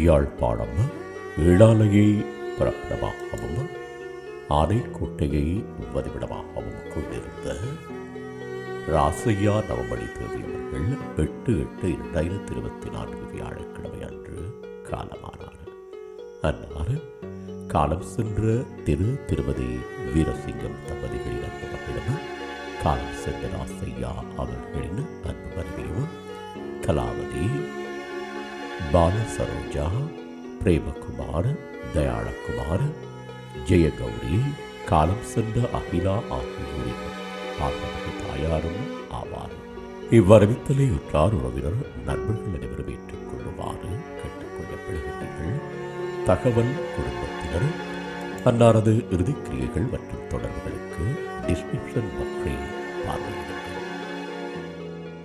யாழ்ப்பாணம் இளாலையை பிறப்பிடமாகவும் ஆனைக்கோட்டையை வதிவிடமாகவும் கொண்டிருந்த. ராசையா நவமணி தேவி அவர்கள் எட்டு எட்டு இரண்டாயிரத்தி இருபத்தி நான்கு வியாழக்கிழமை அன்று காலமானார். அன்னார் காலம் சென்ற திரு திருமதி வீரசிங்கம் தம்பதிகளின் அன்பு மகளிடம் காலம் சென்ற ராசையா அவர்களின் அன்பு மனைவியும் கலாவதி பால சரோஜா பிரேமகுமார் தயாளகுமார் ஜெயகௌரி காலம் சென்ற அகிலா ஆகியோரின் தாயாரும் ஆவார் இவ்வரவித்தலை உற்றார் உறவினர் நண்பர்கள் அனைவரும் ஏற்றுக்கொள்ளுமாறு கேட்டுக்கொள்ளப்படுகின்றீர்கள் தகவல் குடும்பத்தினர் அன்னாரது இறுதிக்கிரியைகள் மற்றும் தொடர்புகளுக்கு டிஸ்கிரிப்ஷன்